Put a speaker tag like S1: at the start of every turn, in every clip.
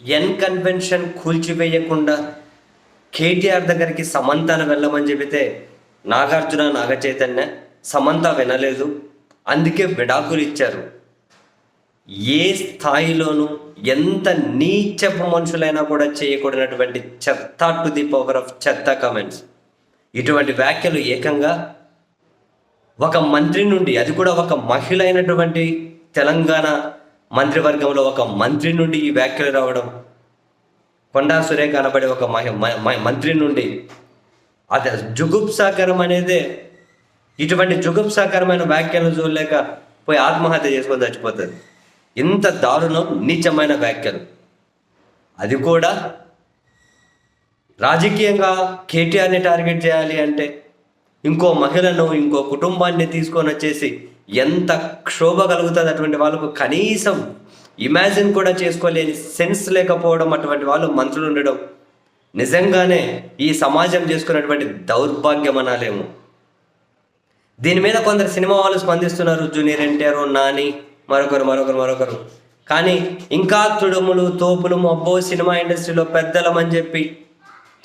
S1: N convention కూల్చివేయకుండా KTR దగ్గరికి సమంతను వెళ్ళమని చెబితే నాగార్జున నాగ చైతన్య సమంత వినలేదు. అందుకే విడాకులు ఇచ్చారు ఏ స్థాయిలోనూ ఎంత నీచపు మనుషులైనా కూడా చేయకూడనటువంటి చెత్త టు ది పవర్ ఆఫ్ చెత్త కమెంట్స్. ఇటువంటి వ్యాఖ్యలు ఏకంగా ఒక మంత్రి నుండి అది కూడా ఒక మహిళ అయినటువంటి తెలంగాణ మంత్రివర్గంలో ఒక మంత్రి నుండి ఈ వ్యాఖ్యలు రావడం కొండా సురేఖ అనబడే ఒక మహి- మ- మ- మంత్రి నుండి అది జుగుప్సాకరం అనేదే ఇటువంటి జుగుప్సాకరమైన వ్యాఖ్యలు చూడలేక పోయి ఆత్మహత్య చేసుకొని చచ్చిపోతుంది ఇంత దారుణం నీచమైన వ్యాఖ్యలు. అది కూడా రాజకీయంగా కేటీఆర్ని టార్గెట్ చేయాలి అంటే ఇంకో మహిళను ఇంకో కుటుంబాన్ని తీసుకొని వచ్చేసి ఎంత క్షోభ కలుగుతుంది అటువంటి వాళ్ళకు కనీసం ఇమాజిన్ కూడా చేసుకోలేని సెన్స్ లేకపోవడం అటువంటి వాళ్ళు మంత్రులు ఉండడం. నిజంగానే ఈ సమాజం చేసుకున్నటువంటి దౌర్భాగ్యం అనాలేము దీని మీద కొందరు సినిమా వాళ్ళు స్పందిస్తున్నారు జూనియర్ ఎన్టీఆర్ నాని మరొకరు మరొకరు మరొకరు. కానీ ఇంకా తుడుములు తోపులు అబ్బో సినిమా ఇండస్ట్రీలో పెద్దలమని చెప్పి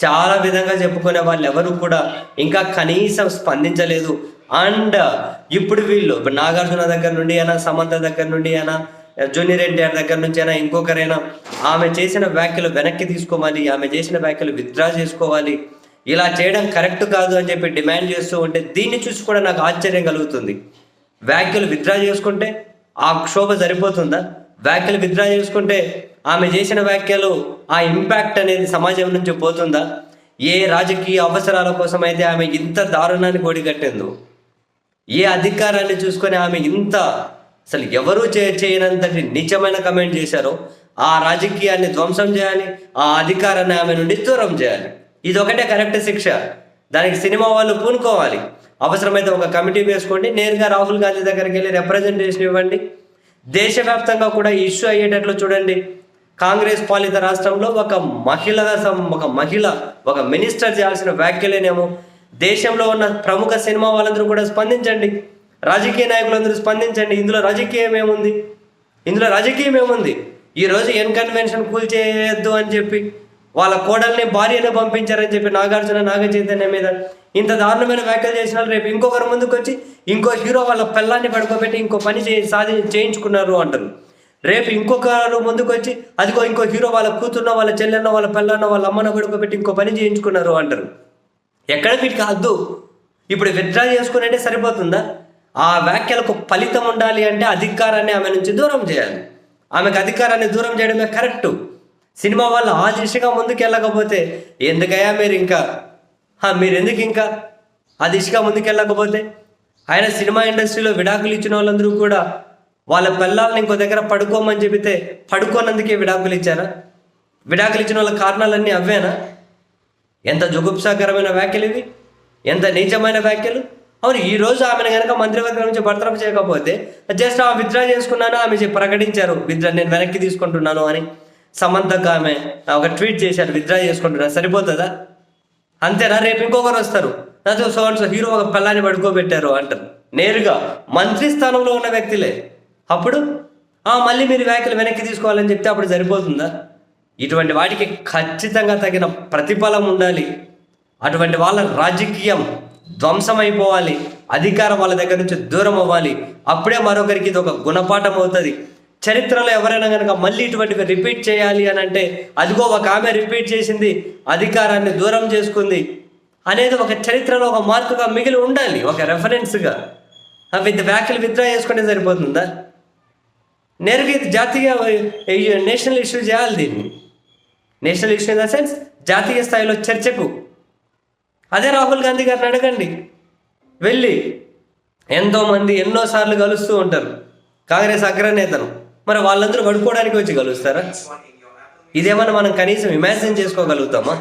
S1: చాలా విధంగా చెప్పుకునే వాళ్ళు ఎవరు కూడా ఇంకా కనీసం స్పందించలేదు. అండ్ ఇప్పుడు వీళ్ళు ఇప్పుడు నాగార్జున దగ్గర నుండి అయినా సమంత దగ్గర నుండి అయినా జూనియర్ ఎన్టీఆర్ దగ్గర నుంచి అయినా ఇంకొకరైనా ఆమె చేసిన వ్యాఖ్యలు వెనక్కి తీసుకోవాలి ఆమె చేసిన వ్యాఖ్యలు విత్డ్రా చేసుకోవాలి. ఇలా చేయడం కరెక్ట్ కాదు అని చెప్పి డిమాండ్ చేస్తూ ఉంటే దీన్ని చూసి కూడా నాకు ఆశ్చర్యం కలుగుతుంది. వ్యాఖ్యలు విత్డ్రా చేసుకుంటే ఆ క్షోభ సరిపోతుందా? వ్యాఖ్యలు విత్డ్రా చేసుకుంటే ఆమె చేసిన వ్యాఖ్యలు ఆ ఇంపాక్ట్ అనేది సమాజం నుంచి పోతుందా? ఏ రాజకీయ అవసరాల కోసం అయితే ఆమె ఇంత దారుణాన్ని ఒడిగట్టిందో? ఏ అధికారాన్ని చూసుకొని ఆమె ఇంత అసలు ఎవరూ చేయనంతటి నిజమైన కమెంట్ చేశారో ఆ రాజకీయాన్ని ధ్వంసం చేయాలి ఆ అధికారాన్ని ఆమె నుండి దూరం చేయాలి. ఇది ఒకటే కరెక్ట్ శిక్ష. దానికి సినిమా వాళ్ళు పూనుకోవాలి. అవసరమైతే ఒక కమిటీ వేసుకోండి నేరుగా రాహుల్ గాంధీ దగ్గరికి వెళ్ళి రిప్రజెంటేషన్ ఇవ్వండి. దేశవ్యాప్తంగా కూడా ఇష్యూ అయ్యేటట్లు చూడండి. కాంగ్రెస్ పాలిత రాష్ట్రంలో ఒక మహిళ సం- ఒక మహిళ ఒక మినిస్టర్ చేయాల్సిన వ్యాఖ్యలేనేమో దేశంలో ఉన్న ప్రముఖ సినిమా వాళ్ళందరూ కూడా స్పందించండి. రాజకీయ నాయకులందరూ స్పందించండి. ఇందులో రాజకీయం ఏముంది? ఇందులో రాజకీయం ఏముంది? ఈరోజు రోజు ఎన్ కన్వెన్షన్ కూల్చేయద్దు అని చెప్పి వాళ్ళ కోడల్ని భార్యను పంపించారని చెప్పి నాగార్జున నాగ చైతన్య మీద ఇంత దారుణమైన వ్యాఖ్యలు చేసిన రేపు ఇంకొకరు ముందుకు వచ్చి ఇంకో హీరో వాళ్ళ పిల్లాన్ని పడుకోబెట్టి ఇంకో పని చే సాధి చేయించుకున్నారు అంటారు. రేపు ఇంకొకరు ముందుకు వచ్చి అదిగో ఇంకో హీరో వాళ్ళ కూతుర్నో వాళ్ళ చెల్లెన్నో వాళ్ళ పిల్లన్నో వాళ్ళ అమ్మనో పడుకోబెట్టి ఇంకో పని చేయించుకున్నారు అంటారు. ఎక్కడ వీటికి హద్దు? ఇప్పుడు విత్డ్రా చేసుకునేటే సరిపోతుందా? ఆ వ్యాఖ్యలకు ఫలితం ఉండాలి అంటే అధికారాన్ని ఆమె నుంచి దూరం చేయాలి. ఆమెకు అధికారాన్ని దూరం చేయడమే కరెక్టు. సినిమా వాళ్ళు ఆ దిశగా ముందుకు వెళ్ళకపోతే ఎందుకయ్యా మీరు ఇంకా? మీరు ఎందుకు ఇంకా ఆ దిశగా ముందుకు వెళ్ళకపోతే? ఆయన సినిమా ఇండస్ట్రీలో విడాకులు ఇచ్చిన వాళ్ళందరూ కూడా వాళ్ళ పిల్లల్ని ఇంకో దగ్గర పడుకోమని చెబితే పడుకోనందుకే విడాకులు ఇచ్చారా? విడాకులు ఇచ్చిన వాళ్ళ కారణాలన్నీ అవేనా ఎంత జుగుప్సాకరమైన వ్యాఖ్యలు ఇవి? ఎంత నీచమైన వ్యాఖ్యలు? అవును ఈ రోజు ఆమెను కనుక మంత్రివర్గం నుంచి బర్తరఫ్ చేయకపోతే జస్ట్ ఆమె విత్డ్రా చేసుకున్నాను ఆమె చెప్పి ప్రకటించారు విత్డ్రా నేను వెనక్కి తీసుకుంటున్నాను అని. సమంతకు ఆమె ఒక ట్వీట్ చేశారు విత్డ్రా చేసుకుంటున్నాను సరిపోతుందా? అంతేనా? రేపు ఇంకొకరు వస్తారు. నాతో సో అండ్ సో హీరో ఒక పిల్లాన్ని పడుకోబెట్టారు అంటారు. నేరుగా మంత్రి స్థానంలో ఉన్న వ్యక్తులే. అప్పుడు? మళ్ళీ మీరు వ్యాఖ్యలు వెనక్కి తీసుకోవాలని చెప్తే అప్పుడు సరిపోతుందా? ఇటువంటి వాటికి ఖచ్చితంగా తగిన ప్రతిఫలం ఉండాలి. అటువంటి వాళ్ళ రాజకీయం ధ్వంసమైపోవాలి. అధికారం వాళ్ళ దగ్గర నుంచి దూరం అవ్వాలి. అప్పుడే మరొకరికి ఇది ఒక గుణపాఠం అవుతుంది. చరిత్రలో ఎవరైనా కనుక మళ్ళీ ఇటువంటివి రిపీట్ చేయాలి అని అంటే అదిగో ఒక ఆమె రిపీట్ చేసింది అధికారాన్ని దూరం చేసుకుంది అనేది ఒక చరిత్రలో ఒక మార్కుగా మిగిలి ఉండాలి ఒక రెఫరెన్స్గా విత్ వ్యాఖ్యలు విత్డ్రా చేసుకుంటే సరిపోతుందా? నేరుగా ఇది జాతీయ నేషనల్ ఇష్యూ చేయాలి దీన్ని. National issue in the sense జాతీయ స్థాయిలో చర్చకు. అదే రాహుల్ గాంధీ గారిని అడగండి. వెళ్ళి ఎంతోమంది ఎన్నోసార్లు కలుస్తూ ఉంటారు. కాంగ్రెస్ అగ్రనేతను. మరి వాళ్ళందరూ పడుకోవడానికి వచ్చి కలుస్తారా? ఇదేమన్నా మనం కనీసం ఇమాజిన్ చేసుకోగలుగుతామా?